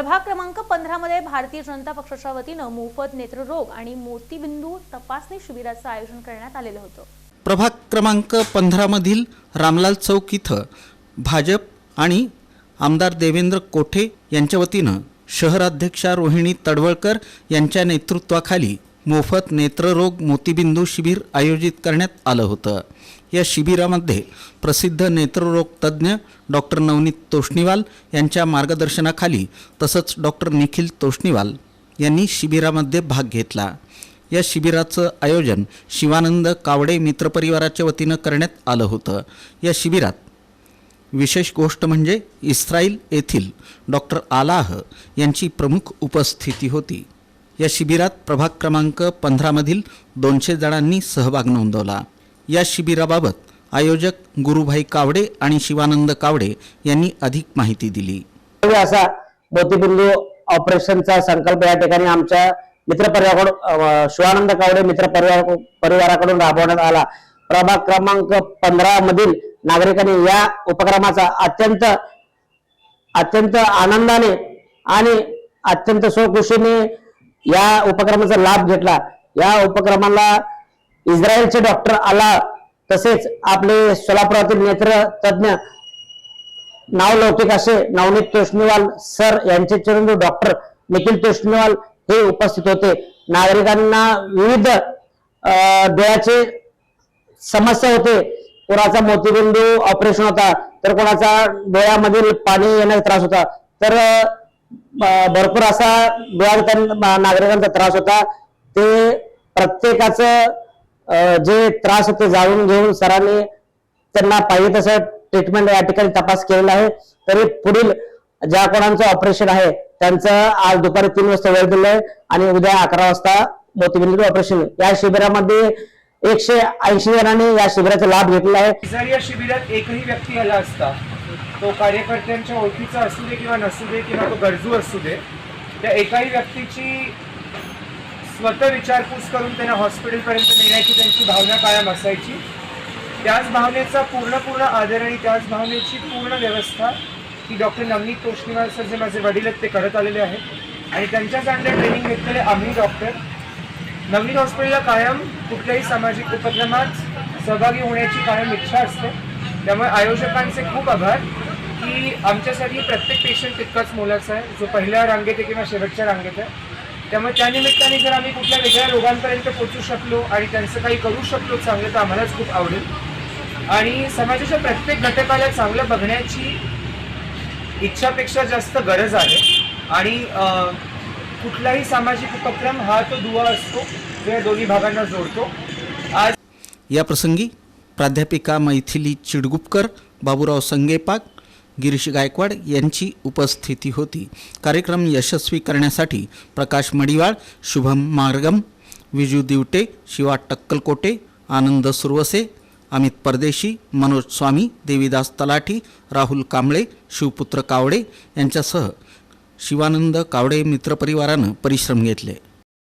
प्रभाग क्रमांक पंधरामध्ये भारतीय जनता पक्षाच्या वतीनं मोफत नेत्ररोग आणि मोतीबिंदू तपासणी शिबिराचं आयोजन करण्यात आलेलं होतं. प्रभाग क्रमांक पंधरामधील रामलाल चौक इथं भाजप आणि आमदार देवेंद्र कोठे यांच्या वतीनं शहराध्यक्षा रोहिणी तडवळकर यांच्या नेतृत्वाखाली मोफत नेत्ररोग मोतीबिंदू शिबिर आयोजित करण्यात आलं होतं. या शिबिरामध्ये प्रसिद्ध नेत्ररोग तज्ज्ञ डॉक्टर नवनीत तोष्णीवाल यांच्या मार्गदर्शनाखाली तसंच डॉक्टर निखिल तोष्णीवाल यांनी शिबिरामध्ये भाग घेतला. या शिबिराचं आयोजन शिवानंद कावडे मित्रपरिवाराच्या वतीनं करण्यात आलं होतं. या शिबिरात विशेष गोष्ट म्हणजे इस्रायल येथील डॉक्टर आलाह यांची प्रमुख उपस्थिती होती. या शिबिरात प्रभाग क्रमांक पंधरामधील दोनशे जणांनी सहभाग नोंदवला. या शिबिराबाबत आयोजक गुरुभाई कावडे आणि शिवानंद कावडे यांनी अधिक माहिती दिली. असा मोतीबिंदू ऑपरेशनचा संकल्प या ठिकाणी आमच्या मित्रपरिवाराकडून शिवानंद कावडे मित्र परिवार परिवाराकडून राबवण्यात आला. प्रभाग क्रमांक पंधरा मधील नागरिकांनी या उपक्रमाचा अत्यंत अत्यंत आनंदाने आणि अत्यंत स्वखुशीने या उपक्रमाचा लाभ घेतला. या उपक्रमाला इस्रायलचे डॉक्टर आला. तसेच आपले सोलापुरातील नेत्र तज्ञ नावलौकिक असे नवनीत तोष्णीवाल सर यांचे चिरंजीव डॉक्टर निखिल तोष्णीवाल हे उपस्थित होते. नागरिकांना विविध डोळ्याचे समस्या होते. कोणाचा मोतीबिंदू ऑपरेशन होता तर कोणाचा डोळ्यामधील पाणी येण्याचा त्रास होता. तर भरपूर असा नागरिकांचा त्रास होता. ते प्रत्येकाचं जे त्रास होते जाणून घेऊन सरांनी त्यांना पाहिजे तसं ट्रीटमेंट या ठिकाणी तपास केलेला आहे. तरी पुढील ज्या कोणाचं ऑपरेशन आहे त्यांचं आज दुपारी तीन वाजता वेळ दिलंय आणि उद्या अकरा वाजता मोतीबिंदू ऑपरेशन या शिबिरामध्ये एकशे ऐंशी जणांनी या शिबिराचा लाभ घेतलेला आहे. जर या शिबिरात एकही व्यक्ती आला असता तो कार्यकर्त्यांच्या ओळखीचा असू दे किंवा नसू दे किंवा तो गरजू असू दे त्या एकाही व्यक्तीची स्वतः विचारपूस करून त्यांना हॉस्पिटलपर्यंत नेण्याची त्यांची भावना कायम असायची. त्याच भावनेचा पूर्ण पूर्ण आदर आणि त्याच भावनेची पूर्ण व्यवस्था की डॉक्टर नवनीत तोष्णीवाल सर जे माझे वडील आहेत ते करत आलेले आहेत. आणि त्यांच्याच अंडर ट्रेनिंग घेतलेले आम्ही डॉक्टर. नवनीत हॉस्पिटलला कायम कुठल्याही सामाजिक उपक्रमात सहभागी होण्याची कायम इच्छा असते. त्यामुळे आयोजकांचे खूप आभार. की आमच्यासाठी प्रत्येक पेशंट तितकाच मोलाचा आहे. जो पहिल्या रांगेत आहे किंवा शेवटच्या रांगेत आहे. त्यामुळे त्यानिमित्ताने जर आम्ही कुठल्या वेगळ्या रोगांपर्यंत पोहोचू शकलो आणि त्यांचं काही करू शकलो चांगलं तर आम्हालाच खूप आवडेल. आणि समाजाच्या प्रत्येक घटकाला चांगलं बघण्याची इच्छापेक्षा जास्त गरज आहे. आणि कुठलाही सामाजिक उपक्रम हा तो दुवा असतो जो या दोन्ही भागांना जोडतो. आज या प्रसंगी प्राध्यापिका मैथिली चिडगुपकर बाबूराव संगेपाक गिरीश गायकवाड यांची उपस्थिती होती. कार्यक्रम यशस्वी करण्यासाठी प्रकाश मडिवाळ शुभम मार्गम विजू दिवटे शिवा टक्कलकोटे आनंद सुरवसे अमित परदेशी मनोज स्वामी देवीदास तलाठी राहुल कांबळे शिवपुत्र कावडे यांच्यासह शिवानंद कावडे मित्रपरिवारानं परिश्रम घेतले.